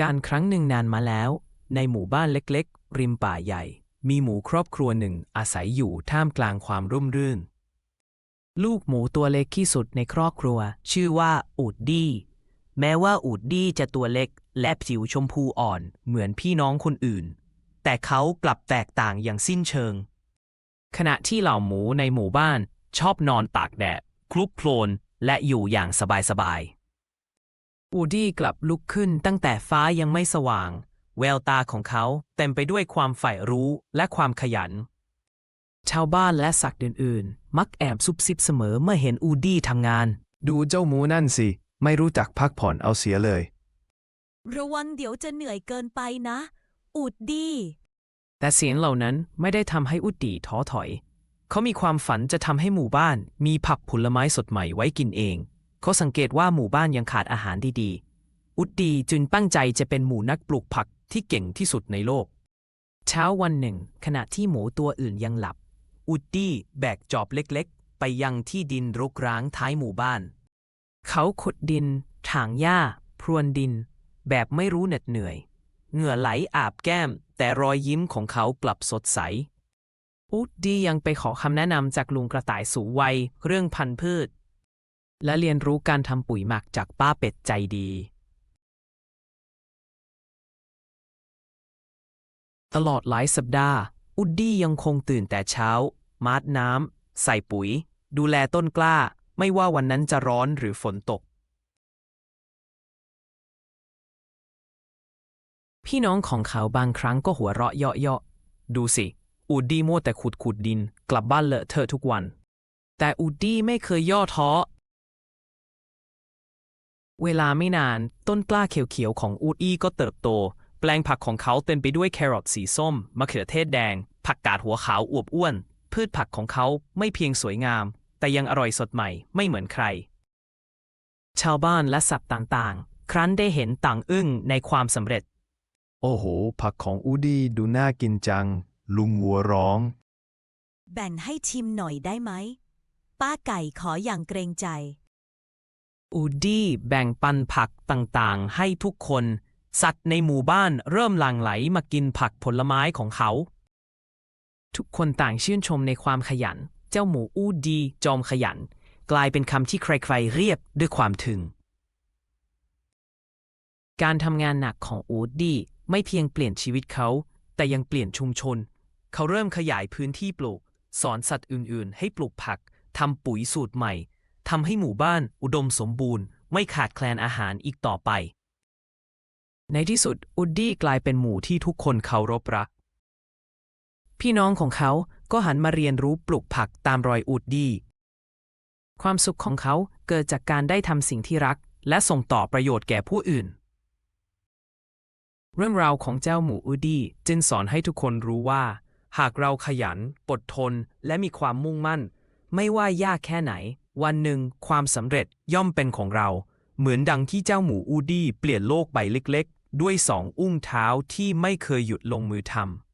การครั้งหนึ่งนานมาแล้ว ในหมู่บ้านเล็กๆ ริมป่าใหญ่ มีหมูครอบครัวหนึ่งอาศัยอยู่ท่ามกลางความร่มรื่น ลูกหมูตัวเล็กที่สุดในครอบครัว ชื่อว่าอูดดี้ แม้ว่าอูดดี้จะตัวเล็กและผิวชมพูอ่อนเหมือนพี่น้องคนอื่น แต่เขากลับแตกต่างอย่างสิ้นเชิง ขณะที่เหล่าหมูในหมู่บ้านชอบนอนตากแดดคลุกโคลนและอยู่อย่างสบายๆ อูดี้กลับลุกขึ้นตั้งแต่ฟ้ายังไม่สว่าง แววตาของเขาเต็มไปด้วยความใฝ่รู้และความขยัน ชาวบ้านและสัตว์อื่นๆ มักแอบซุบซิบเสมอเมื่อเห็นอูดี้ทำงาน ดูเจ้าหมูนั่นสิ ไม่รู้จักพักผ่อนเอาเสียเลย ระวังเดี๋ยวจะเหนื่อยเกินไปนะ อูดดีแต่เสียงเหล่านั้นไม่ได้ทำให้อุดดีท้อถอย เขามีความฝันจะทำให้หมู่บ้านมีผักผลไม้สดใหม่ไว้กินเอง เขาสังเกตว่าหมู่บ้านยังขาดอาหารดีๆ อุดดีจึงตั้งใจจะเป็นหมูนักปลูกผักที่เก่งที่สุดในโลก เช้าวันหนึ่ง ขณะที่หมูตัวอื่นยังหลับ อุดดี้แบกจอบเล็กๆ ไปยังที่ดินรกร้างท้ายหมู่บ้าน เขาขุดดิน ถางหญ้า พรวนดิน แบบไม่รู้เหน็ดเหนื่อย เหงื่อไหลอาบแก้ม แต่รอยยิ้มของเขากลับสดใสอูดดี้ยังไปขอคำแนะนำจากลุงกระต่ายสูงวัยเรื่องพันธุ์พืช และเรียนรู้การทำปุ๋ยหมักจากป้าเป็ดใจดี ตลอดหลายสัปดาห์ อุดดี้ยังคงตื่นแต่เช้า มาดน้ำ ใส่ปุ๋ย ดูแลต้นกล้า ไม่ว่าวันนั้นจะร้อนหรือฝนตก พี่น้องของเขาบางครั้งก็หัวเราะเยาะๆ ดูสิ อูดดี้มัวแต่ขุดขุดดิน กลับบ้านเลอะเทอะทุกวัน แต่อูดดี้ไม่เคยย่อท้อ เวลาไม่นาน ต้นกล้าเขียวๆของอูดดี้ก็เติบโต แปลงผักของเขาเต็มไปด้วยแครอทสีส้ม มะเขือเทศแดง ผักกาดหัวขาวอวบอ้วน พืชผักของเขาไม่เพียงสวยงาม แต่ยังอร่อยสดใหม่ไม่เหมือนใคร ชาวบ้านและสัตว์ต่างๆ ครั้นได้เห็นต่างอึ้งในความสำเร็จ โอ้โห ผักของอูดี้ดูน่ากินจัง ลุงวัวร้อง แบ่งให้ชิมหน่อยได้ไหม ป้าไก่ขออย่างเกรงใจ อูดี้แบ่งปันผักต่างๆ ให้ทุกคน สัตว์ในหมู่บ้านเริ่มหลั่งไหลมากินผักผลไม้ของเขา ทุกคนต่างชื่นชมในความขยัน เจ้าหมูอูดีจอมขยัน กลายเป็นคำที่ใครๆเรียกด้วยความถึง การทำงานหนักของอูดดี้ไม่เพียงเปลี่ยนชีวิตเขา แต่ยังเปลี่ยนชุมชน เขาเริ่มขยายพื้นที่ปลูก สอนสัตว์อื่นๆ ให้ปลูกผักทำปุ๋ยสูตรใหม่ ทำให้หมู่บ้านอุดมสมบูรณ์ ไม่ขาดแคลนอาหารอีกต่อไป ในที่สุดอุดดี้กลายเป็นหมู่ที่ทุกคนเคารพรัก พี่น้องของเขาก็หันมาเรียนรู้ปลูกผักตามรอยอุดดี้ ความสุขของเขาเกิดจากการได้ทำสิ่งที่รัก และส่งต่อประโยชน์แก่ผู้อื่น เรื่องราวของเจ้าหมูอูดี้จึงสอนให้ทุกคนรู้ว่า หากเราขยันอดทน และมีความมุ่งมั่น ไม่ว่ายากแค่ไหน วันหนึ่งความสำเร็จย่อมเป็นของเรา เหมือนดังที่เจ้าหมูอูดี้เปลี่ยนโลกใบเล็กๆ ด้วยสองอุ้งเท้าที่ไม่เคยหยุดลงมือทำ